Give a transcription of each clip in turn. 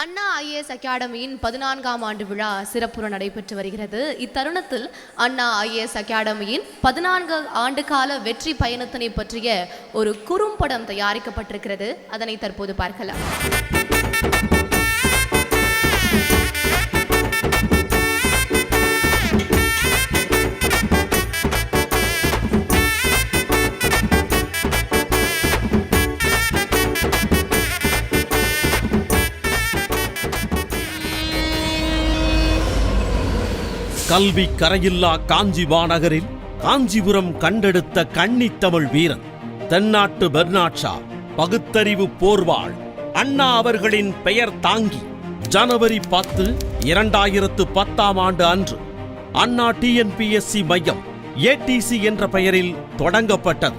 அண்ணா IAS அகாடமியின் பதினான்காம் ஆண்டு விழா சிறப்புற நடைபெற்று வருகிறது. இத்தருணத்தில் அண்ணா ஐஏஎஸ் அகாடமியின் பதினான்கு ஆண்டு கால வெற்றி பயணத்தினை பற்றிய ஒரு குறும்படம் தயாரிக்கப்பட்டிருக்கிறது. அதனை தற்போது பார்க்கலாம். கல்வி கரையில்லா காஞ்சி மாநகரில் காஞ்சிபுரம் கண்டெடுத்த கன்னித்தமிழ் வீரன் தென்னாட்டு பெர்னாட்ஷா பகுத்தறிவு போர்வாள் அண்ணா அவர்களின் பெயர் தாங்கி ஜனவரி பத்து இரண்டாயிரத்து பத்தாம் ஆண்டு அன்று அண்ணா டிஎன்பிஎஸ்சி மையம் ஏடிசி என்ற பெயரில் தொடங்கப்பட்டது.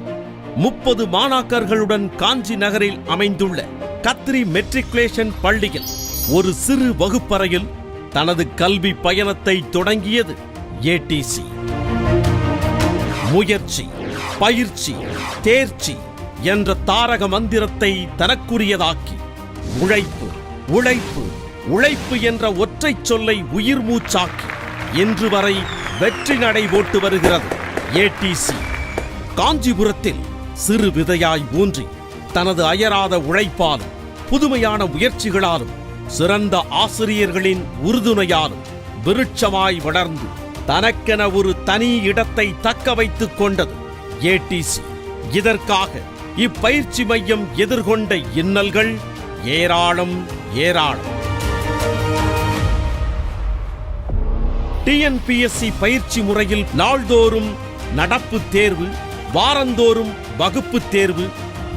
முப்பது மாணாக்கர்களுடன் காஞ்சி நகரில் அமைந்துள்ள கத்ரி மெட்ரிகுலேஷன் பள்ளியில் ஒரு சிறு வகுப்பறையில் தனது கல்வி பயணத்தை தொடங்கியது ஏடிசி முயற்சி பயிற்சி தேர்ச்சி என்ற தாரக மந்திரத்தை தனக்குரியதாக்கி உழைப்பு உழைப்பு உழைப்பு என்ற ஒற்றைச் சொல்லை உயிர் மூச்சாக்கி இன்று வரை வெற்றி நடை போட்டு வருகிறது ஏடிசி காஞ்சிபுரத்தில் சிறு விதையாய் ஊன்றி தனது அயராத உழைப்பாலும் புதுமையான முயற்சிகளாலும் சிறந்த ஆசிரியர்களின் உறுதுணையாலும் விருட்சமாய் வளர்ந்து தனக்கென ஒரு தனி இடத்தை தக்க வைத்துக் கொண்டது. ஏடிசி இதற்காக இப்பயிற்சி மையம் எதிர்கொண்ட இன்னல்கள் ஏராளம் ஏராளம். டிஎன்பிஎஸ்சி பயிற்சி முறையில் நாள்தோறும் நடப்பு தேர்வு வாரந்தோறும் வகுப்பு தேர்வு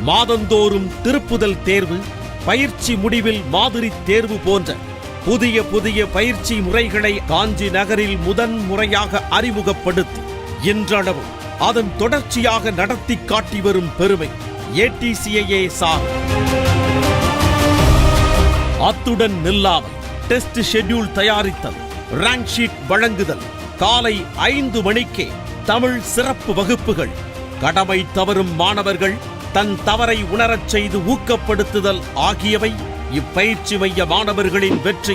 மாதந்தோறும் திருப்புதல் தேர்வு பயிற்சி முடிவில் மாதிரி தேர்வு போன்ற புதிய புதிய பயிற்சி முறைகளை காஞ்சி நகரில் முதன் முறையாக அறிமுகப்படுத்தி இன்றளவும் அதன் தொடர்ச்சியாக நடத்தி காட்டி வரும் பெருமை ஏடிசிஐயே சார். அத்துடன் நில்லாமல் டெஸ்ட் ஷெட்யூல் தயாரித்தல் ரேங்க் ஷீட் வழங்குதல் காலை ஐந்து மணிக்கே தமிழ் சிறப்பு வகுப்புகள். கடமை தவறும் மாணவர்கள் தன் தவறை உணரச் செய்து ஊக்கப்படுத்துதல் ஆகியவை இப்பயிற்சி மைய மாணவர்களின் வெற்றி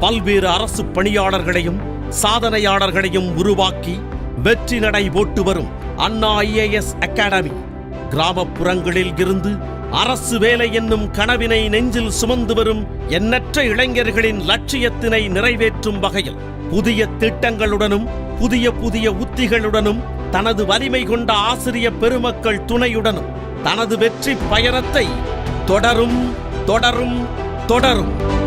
பல்வேறு அரசு பணியாளர்களையும் சாதனையாளர்களையும் உருவாக்கி வெற்றி நடை போட்டு வரும் அண்ணா ஐஏஎஸ் அகாடமி. கிராமப்புறங்களில் இருந்து அரசு வேலை என்னும் கனவினை நெஞ்சில் சுமந்து வரும் எண்ணற்ற இளைஞர்களின் லட்சியத்தினை நிறைவேற்றும் வகையில் புதிய திட்டங்களுடனும் புதிய புதிய உத்திகளுடனும் தனது வலிமை கொண்ட ஆசிரிய பெருமக்கள் துணையுடனும் தனது வெற்றி பயணத்தை தொடரும் தொடரும் தொடரும்.